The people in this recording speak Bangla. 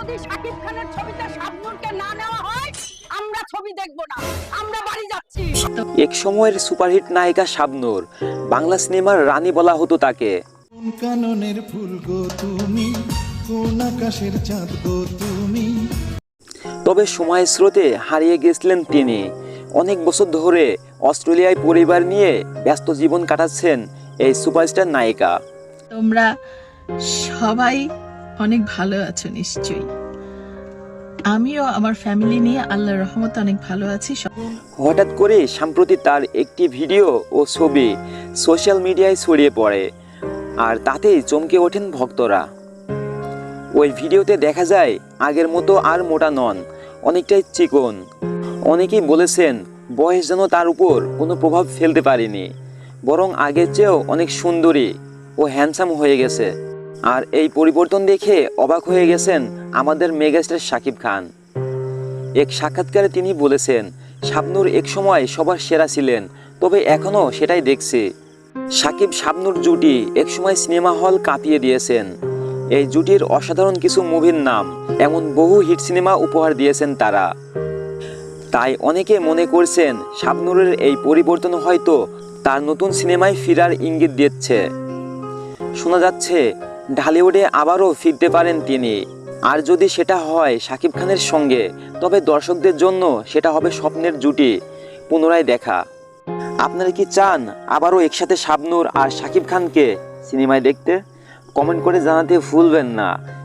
যদি শাকিব খানের ছবিতে শাবনূরকে না নেওয়া হয় আমরা ছবি দেখব না। আমরা বাড়ি যাচ্ছি। এক সময়ের সুপারহিট নায়িকা শাবনূর বাংলা সিনেমার রানী বলা হতো তাকে। কাননের ফুল গো তুমি? কোন আকাশের চাঁদ গো তুমি? তবে সময়ের স্রোতে হারিয়ে গেছিলেন তিনি। অনেক বছর ধরে অস্ট্রেলিয়ায় পরিবার নিয়ে ব্যস্ত জীবন কাটাচ্ছেন এই সুপারস্টার নায়িকা। তোমরা সবাই অনেক ভালো আছো নিশ্চয়ই। আমিও আমার ফ্যামিলি নিয়ে আল্লাহর রহমতে অনেক ভালো আছি হঠাৎ করে সম্প্রতি তার একটি ভিডিও ও ছবি সোশ্যাল মিডিয়ায় ছড়িয়ে পড়ে, আর তাতেই চমকে ওঠেন ভক্তরা। ওই ভিডিওতে দেখা যায়, আগের মতো আর মোটা নন, অনেকটাই চিকন। অনেকেই বলেছেন, বয়স যেন তার উপর কোনো প্রভাব ফেলতে পারেনি, বরং আগের চেয়েও অনেক সুন্দরী ও হ্যান্ডসাম হয়ে গেছে। আর এই পরিবর্তন দেখে অবাক হয়ে গেছেন আমাদের মেগাস্টার শাকিব খান। এক সাক্ষাৎকারে তিনি বলেছেন, শাবনূর এক সময় সবার সেরা ছিলেন, তবে এখনও সেটাই দেখছি। সাকিব শাবনূর জুটি এক সময় সিনেমা হল কাঁপিয়ে দিয়েছেন। এই জুটির অসাধারণ কিছু মুভির নাম, এমন বহু হিট সিনেমা উপহার দিয়েছেন তারা। তাই অনেকে মনে করছেন, শাবনূরের এই পরিবর্তন হয়তো তার নতুন সিনেমায় ফেরার ইঙ্গিত দিচ্ছে। শোনা যাচ্ছে ঢালিউডে আবারও ফিরতে পারেন তিনি। আর যদি সেটা হয় শাকিব খানের সঙ্গে, তবে দর্শকদের জন্য সেটা হবে স্বপ্নের জুটি। পুনরায় দেখা। আপনারা কি চান আবারও একসাথে শাবনুর আর সাকিব খানকে সিনেমায় দেখতে? কমেন্ট করে জানাতে ভুলবেন না।